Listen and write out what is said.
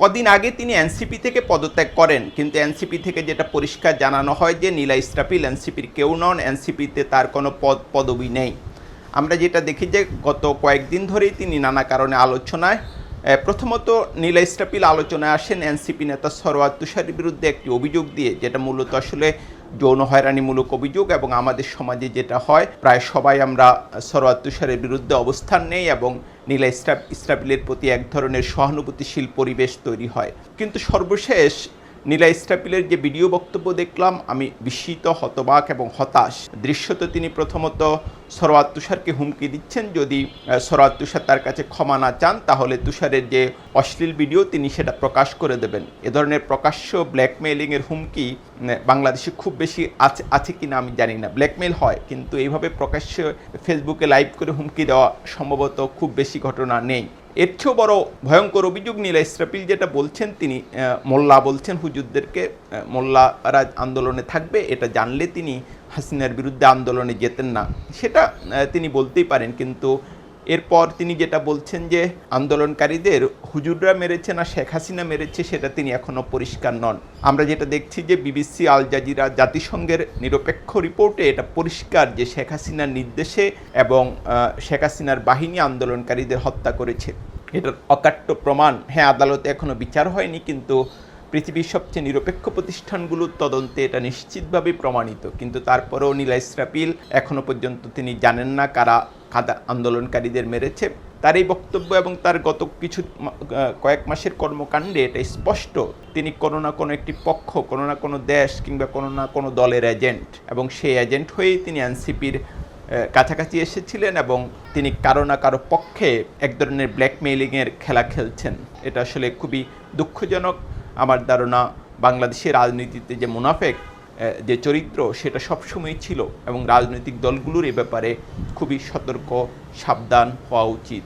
কদিন আগে তিনি এনসিপি থেকে পদত্যাগ করেন। কিন্তু এনসিপি থেকে যেটা পরিষ্কার জানানো হয় যে, নীলা ইস্রাফিল এনসিপির কেউ নন, এনসিপিতে তার কোনো পদ, পদবি নেই। আমরা যেটা দেখি যে, গত কয়েকদিন ধরেই তিনি নানা কারণে আলোচনায় প্রথমত নীলা ইস্রাফিল আলোচনায় আসেন এনসিপি নেতা সরোয়ার তুষারের বিরুদ্ধে একটি অভিযোগ দিয়ে, যেটা মূলত আসলে যৌন হয়রানিমূলক অভিযোগ এবং আমাদের সমাজে যেটা হয়, প্রায় সবাই আমরা সরোয়ার তুষারের বিরুদ্ধে অবস্থান নেই এবং নীলা ইস্রাফ, ইস্রাফিলের প্রতি এক ধরনের সহানুভূতিশীল পরিবেশ তৈরি হয়। কিন্তু সর্বশেষ নীলা ইস্টাপিলের যে ভিডিও বক্তব্য দেখলাম, আমি বিস্মিত, হতবাক এবং হতাশ। দৃশ্যত তিনি প্রথমত সরোয়ার তুষারকে হুমকি দিচ্ছেন। যদি সরোয়ার তুষার তার কাছে ক্ষমা না চান, তাহলে তুষারের যে অশ্লীল ভিডিও, তিনি সেটা প্রকাশ করে দেবেন। এ ধরনের প্রকাশ্য ব্ল্যাকমেইলিংয়ের হুমকি বাংলাদেশে খুব বেশি আছে আছে কি না আমি জানি না। ব্ল্যাকমেইল হয়, কিন্তু এইভাবে প্রকাশ্যে ফেসবুকে লাইভ করে হুমকি দেওয়া সম্ভবত খুব বেশি ঘটনা নেই। এর চেয়েও বড় ভয়ঙ্কর অভিযোগ নীলা ইসরাফিল যেটা বলছেন, তিনি মোল্লা বলছেন হুজুরদেরকে মোল্লারা আন্দোলনে থাকবে, এটা জানলে তিনি হাসিনার বিরুদ্ধে আন্দোলনে যেতেন না। সেটা তিনি বলতেই পারেন, কিন্তু এরপর তিনি যেটা বলছেন যে, আন্দোলনকারীদের হুজুররা মেরেছে না শেখ হাসিনা মেরেছে, সেটা তিনি এখনও পরিষ্কার নন। আমরা যেটা দেখছি যে, বিবিসি, আল জাজিরা জাতিসংঘের নিরপেক্ষ রিপোর্টে এটা পরিষ্কার যে, শেখ হাসিনার নির্দেশে এবং শেখ হাসিনার বাহিনী আন্দোলনকারীদের হত্যা করেছে। এটার অকাট্য প্রমাণ হ্যাঁ আদালতে এখনও বিচার হয়নি, কিন্তু পৃথিবীর সবচেয়ে নিরপেক্ষ প্রতিষ্ঠানগুলোর তদন্তে এটা নিশ্চিতভাবে প্রমাণিত। কিন্তু তারপরেও নীলা ইসরাফিল এখনও পর্যন্ত তিনি জানেন না কারা কাদা আন্দোলনকারীদের মেরেছে। তার এই বক্তব্য এবং তার গত কিছু কয়েক মাসের কর্মকাণ্ডে এটা স্পষ্ট। তিনি কোনো না কোনো একটি পক্ষ, কোনো না কোনো দেশ কিংবা কোনো না কোনো দলের এজেন্ট এবং সেই এজেন্ট হয়েই তিনি এনসিপির কাছাকাছি এসেছিলেন এবং তিনি কারও না কারও পক্ষে এক ধরনের ব্ল্যাকমেইলিংয়ের খেলা খেলছেন। এটা আসলে খুবই দুঃখজনক। আমার ধারণা বাংলাদেশের রাজনীতিতে যে মুনাফেক যে চরিত্র, সেটা সবসময় ছিল এবং রাজনৈতিক দলগুলোর এ ব্যাপারে খুবই সতর্ক, সাবধান হওয়া উচিত।